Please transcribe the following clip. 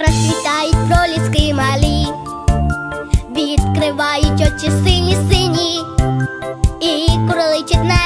Розцвітають проліски малі, відкривають очі сині сині і кроличить на.